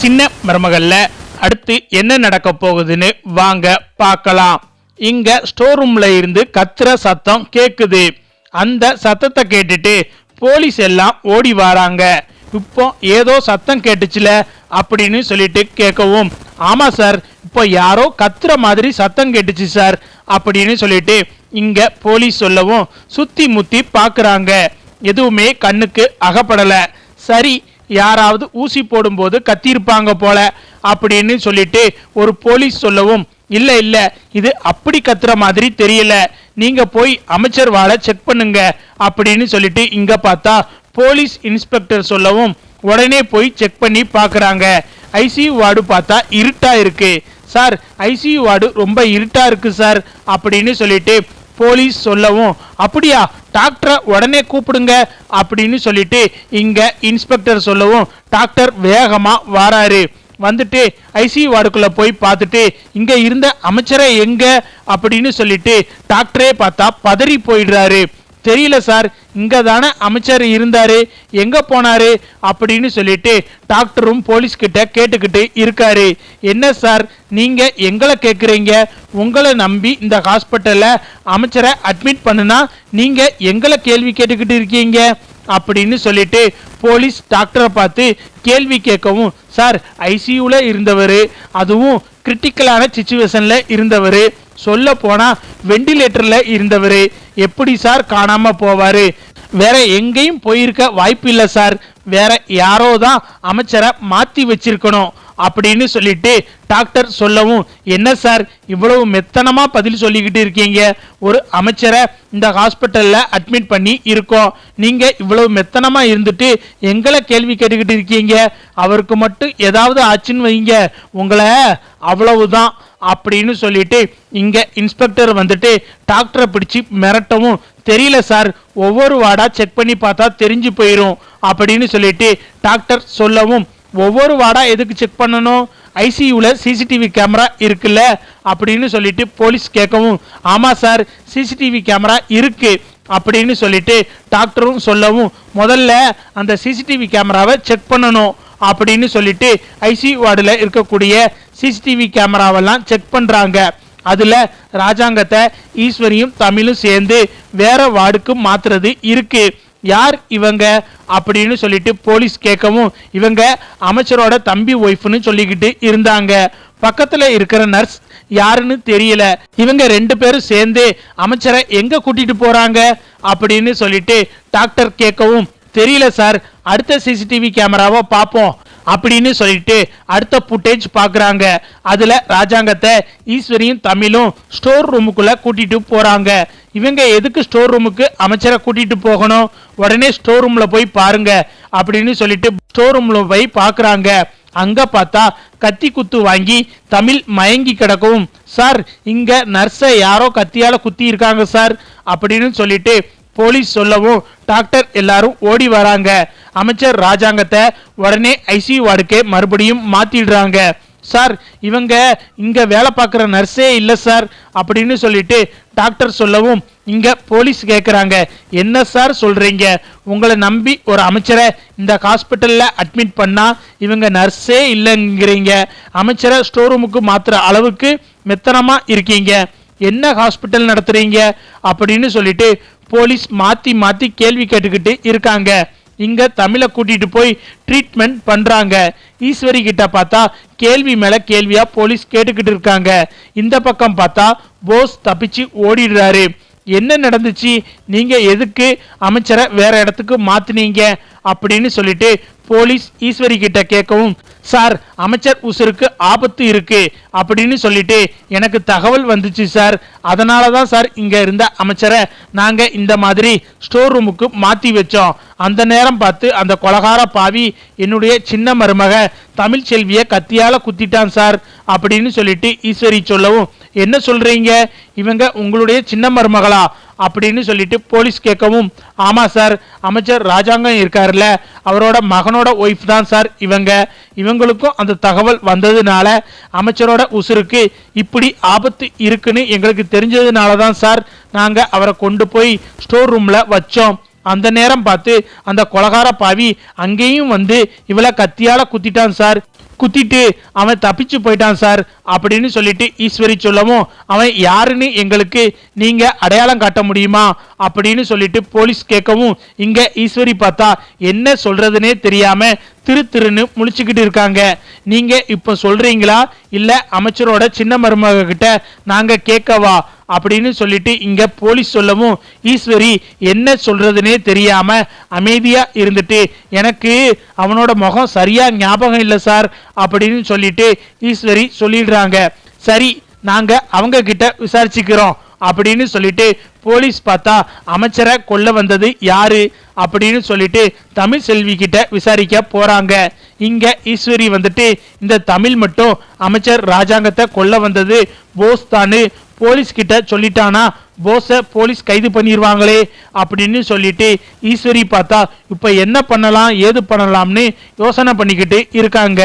சின்ன மருமகளில் அடுத்து என்ன நடக்க போகுதுன்னு வாங்க பார்க்கலாம். இங்க ஸ்டோர் ரூம்ல இருந்து கத்துற சத்தம் கேக்குது. அந்த சத்தத்தை கேட்டுட்டு போலீஸ் எல்லாம் ஓடி வராங்க. இப்போ ஏதோ சத்தம் கேட்டுச்சுல அப்படின்னு சொல்லிட்டு கேட்கவும் ஆமா சார் இப்போ யாரோ கத்துற மாதிரி சத்தம் கேட்டுச்சு சார் அப்படின்னு சொல்லிட்டு இங்க போலீஸ் சொல்லவும் சுத்தி முத்தி பாக்குறாங்க. எதுவுமே கண்ணுக்கு அகப்படல. சரி யாராவது ஊசி போடும்போது கத்தியிருப்பாங்க போல அப்படின்னு சொல்லிட்டு ஒரு போலீஸ் சொல்லவும் இல்ல இல்ல இது அப்படி கத்துற மாதிரி தெரியல. நீங்க போய் அமைச்சர் வாழ செக் பண்ணுங்க அப்படின்னு சொல்லிட்டு இங்க பார்த்தா போலீஸ் இன்ஸ்பெக்டர் சொல்லவும் உடனே போய் செக் பண்ணி பார்க்குறாங்க ஐசியூ வார்டு பார்த்தா இருட்டா இருக்கு. சார் ஐசியூ வார்டு ரொம்ப இருட்டா இருக்கு சார் அப்படின்னு சொல்லிட்டு போலீஸ் சொல்லவும் அப்படியா டாக்டரை உடனே கூப்பிடுங்க அப்படின்னு சொல்லிட்டு இங்க இன்ஸ்பெக்டர் சொல்லவும் டாக்டர் வேகமா வாராரு. வந்துட்டு ஐசி வார்டுக்குள்ளே போய் பார்த்துட்டு இங்கே இருந்த அமைச்சரை எங்க? அப்படின்னு சொல்லிட்டு டாக்டரே பார்த்தா பதறி போயிடுறாரு. தெரியல சார் இங்கே தானே அமைச்சர் இருந்தார் எங்கே போனாரு அப்படின்னு சொல்லிட்டு டாக்டரும் போலீஸ்கிட்ட கேட்டுக்கிட்டு இருக்காரு. என்ன சார் நீங்கள் எங்களை கேட்குறீங்க உங்களை நம்பி இந்த ஹாஸ்பிட்டலில் அமைச்சரை அட்மிட் பண்ணுனா நீங்கள் எங்களை கேள்வி கேட்டுக்கிட்டு இருக்கீங்க? அப்படின்னு சொல்லிட்டு போலீஸ் டாக்டரை பார்த்து கேள்வி கேட்கவும் சார் ஐசியூவில் இருந்தவர் அதுவும் கிரிட்டிக்கலான சுச்சுவேஷனில் இருந்தவர் சொல்ல போனா வெண்டிலேட்டர்ல இருந்தவர். எப்படி சார் காணாம போவாரு? வேற எங்கேயும் போயிருக்க வாய்ப்பு இல்லை சார். வேற யாரோ தான் அமைச்சரை மாத்தி வச்சிருக்கணும் அப்படின்னு சொல்லிட்டு டாக்டர் சொல்லவும் என்ன சார் இவ்வளவு மெத்தனமா பதில் சொல்லிக்கிட்டு இருக்கீங்க? ஒரு அமைச்சரை இந்த ஹாஸ்பிட்டல்ல அட்மிட் பண்ணி இருக்கோம். நீங்க இவ்வளவு மெத்தனமா இருந்துட்டு எங்களை கேள்வி கேட்டுக்கிட்டு இருக்கீங்க. அவருக்கு மட்டும் ஏதாவது ஆச்சுன்னு வைங்க. உங்களை அவ்வளவுதான் அப்படின்னு சொல்லிட்டு இங்கே இன்ஸ்பெக்டர் வந்துட்டு டாக்டரை பிடிச்சு மிரட்டவும் தெரியல சார் ஒவ்வொரு வார்டாக செக் பண்ணி பார்த்தா தெரிஞ்சு போயிடும் அப்படின்னு சொல்லிட்டு டாக்டர் சொல்லவும் ஒவ்வொரு வார்டாக எதுக்கு செக் பண்ணணும்? ஐசியூவில் சிசிடிவி கேமரா இருக்குல்ல அப்படின்னு சொல்லிட்டு போலீஸ் கேட்கவும் ஆமாம் சார் சிசிடிவி கேமரா இருக்குது அப்படின்னு சொல்லிட்டு டாக்டரும் சொல்லவும் முதல்ல அந்த சிசிடிவி கேமராவை செக் பண்ணணும் அப்படின்னு சொல்லிட்டு ஐசி வார்டில் இருக்கக்கூடிய சிசிடிவி கேமராவெல்லாம் செக் பண்ணுறாங்க அதில் ராஜாங்கத்தை ஈஸ்வரியும் தமிழும் சேர்ந்து வேற வார்டுக்கு மாத்துறது இருக்கு. யார் இவங்க அப்படின்னு சொல்லிட்டு போலீஸ் கேட்கவும் இவங்க அமைச்சரோட தம்பி ஒய்ஃப்னு சொல்லிக்கிட்டு இருந்தாங்க. பக்கத்தில் இருக்கிற நர்ஸ் யாருன்னு தெரியல. இவங்க ரெண்டு பேரும் சேர்ந்து அமைச்சரை எங்கே கூட்டிகிட்டு போகிறாங்க அப்படின்னு சொல்லிட்டு டாக்டர் கேட்கவும் தெரியல சார். அடுத்த சிசிடிவி கேமராவை பார்ப்போம் அப்படின்னு சொல்லிட்டு அடுத்த ஃபுட்டேஜ் பார்க்குறாங்க. அதில் ராஜாங்கத்தை ஈஸ்வரியும் தமிழும் ஸ்டோர் ரூமுக்குள்ளே கூட்டிட்டு போகிறாங்க இவங்க எதுக்கு ஸ்டோர் ரூமுக்கு அமைச்சரை கூட்டிட்டு போகணும்? உடனே ஸ்டோர் ரூமில் போய் பாருங்க அப்படின்னு சொல்லிட்டு ஸ்டோர் ரூமில் போய் பார்க்குறாங்க. அங்க பார்த்தா கத்தி குத்து வாங்கி தமிழ் மயங்கி கிடக்கவும் சார் இங்க நர்ஸை யாரோ கத்தியால குத்தி இருக்காங்க சார் அப்படின்னு சொல்லிட்டு போலீஸ் சொல்லவும் டாக்டர் எல்லாரும் ஓடி வராங்க. அமைச்சர் ராஜாங்கத்தை உடனே ஐசியூ வார்டுக்கே மறுபடியும் மாத்திடுறாங்க. சார் இவங்க இங்க வேலை பார்க்குற நர்ஸே இல்லை சார் அப்படின்னு சொல்லிட்டு டாக்டர் சொல்லவும் இங்க போலீஸ் கேட்குறாங்க என்ன சார் சொல்றீங்க? உங்களை நம்பி ஒரு அமைச்சரை இந்த ஹாஸ்பிட்டலில் அட்மிட் பண்ணா இவங்க நர்ஸே இல்லைங்கிறீங்க. அமைச்சரை ஸ்டோர் ரூமுக்கு மாத்துற அளவுக்கு மெத்தனமா இருக்கீங்க. என்ன ஹாஸ்பிட்டல் நடத்துறீங்க? அப்படின்னு சொல்லிட்டு போலீஸ் மாத்தி மாத்தி கேள்வி கேட்டுக்கிட்டு இருக்காங்க. இங்க தமிழை கூட்டிட்டு போய் ட்ரீட்மெண்ட் பண்றாங்க. ஈஸ்வரி கிட்ட பார்த்தா கேள்வி மேல கேள்வியா போலீஸ் கேட்டுக்கிட்டு இருக்காங்க. இந்த பக்கம் பார்த்தா போஸ் தப்பிச்சு ஓடிடுறாரு. என்ன நடந்துச்சு? நீங்க எதுக்கு அமைச்சரை வேற இடத்துக்கு மாத்துனீங்க? அப்படின்னு சொல்லிட்டு போலீஸ் ஈஸ்வரி கிட்ட கேட்கவும் சார் அமைச்சர் உசுருக்கு ஆபத்து இருக்கு அப்படின்னு சொல்லிட்டு எனக்கு தகவல் வந்துச்சு சார். அதனால தான் சார் இங்க இருந்த அமைச்சரை நாங்க இந்த மாதிரி ஸ்டோர் ரூமுக்கு மாத்தி வச்சோம். அந்த நேரம் பார்த்து அந்த கொலகார பாவி என்னுடைய சின்ன மருமக தமிழ் செல்வியை கத்தியால குத்திட்டான் சார் அப்படின்னு சொல்லிட்டு ஈஸ்வரி சொல்லவும் என்ன சொல்றீங்க? இவங்க உங்களுடைய சின்ன மருமகளா? அப்படின்னு சொல்லிட்டு போலீஸ் கேட்கவும் ஆமாம் சார் அமைச்சர் ராஜாங்கம் இருக்காருல்ல அவரோட மகனோட ஒய்ஃப் தான் சார் இவங்க. இவங்களுக்கும் அந்த தகவல் வந்ததுனால அமைச்சரோட உசுருக்கு இப்படி ஆபத்து இருக்குன்னு எங்களுக்கு தெரிஞ்சதுனால தான் சார் நாங்கள் அவரை கொண்டு போய் ஸ்டோர் ரூமில் வச்சோம். அந்த நேரம் பார்த்து அந்த கொலகார பாவி அங்கேயும் வந்து இவளை கத்தியால குத்திட்டான் சார். குத்திட்டு அவன் தப்பிச்சு போயிட்டான் சார். அப்படின்னு சொல்லிட்டு ஈஸ்வரி சொல்லவும் அவன் யாருன்னு எங்களுக்கு நீங்க அடையாளம் காட்ட முடியுமா? அப்படின்னு சொல்லிட்டு போலீஸ் கேட்கவும் இங்க ஈஸ்வரி பார்த்தா என்ன சொல்றதுனே தெரியாம திரு திருன்னு முழிச்சுக்கிட்டு இருக்காங்க. நீங்க இப்ப சொல்றீங்களா? இல்ல அமைச்சரோட சின்ன மருமக கிட்ட நாங்க கேட்கவா? அப்படின்னு சொல்லிட்டு இங்க போலீஸ் சொல்லவும் ஈஸ்வரி என்ன சொல்றதுனே தெரியாம அமைதியா இருந்துட்டு எனக்கு அவனோட முகம் சரியா ஞாபகம் இல்லை சார் அப்படின்னு சொல்லிட்டு ஈஸ்வரி சொல்லிடுறாங்க. சரி நாங்க அவங்க கிட்ட விசாரிச்சுக்கிறோம் அப்படின்னு சொல்லிட்டு போலீஸ் பார்த்தா அமைச்சரை கொல்ல வந்தது யாரு? அப்படின்னு சொல்லிட்டு தமிழ் செல்வி கிட்ட விசாரிக்க போறாங்க. இங்க ஈஸ்வரி வந்துட்டு இந்த தமிழ் மட்டும் அமைச்சர் ராஜாங்கத்தை கொல்ல வந்தது போஸ் தானு போலீஸ் கிட்ட சொல்லிட்டானா போஸை போலீஸ் கைது பண்ணிடுவாங்களே அப்படின்னு சொல்லிட்டு ஈஸ்வரி பார்த்தா இப்போ என்ன பண்ணலாம் ஏது பண்ணலாம்னு யோசனை பண்ணிக்கிட்டு இருக்காங்க.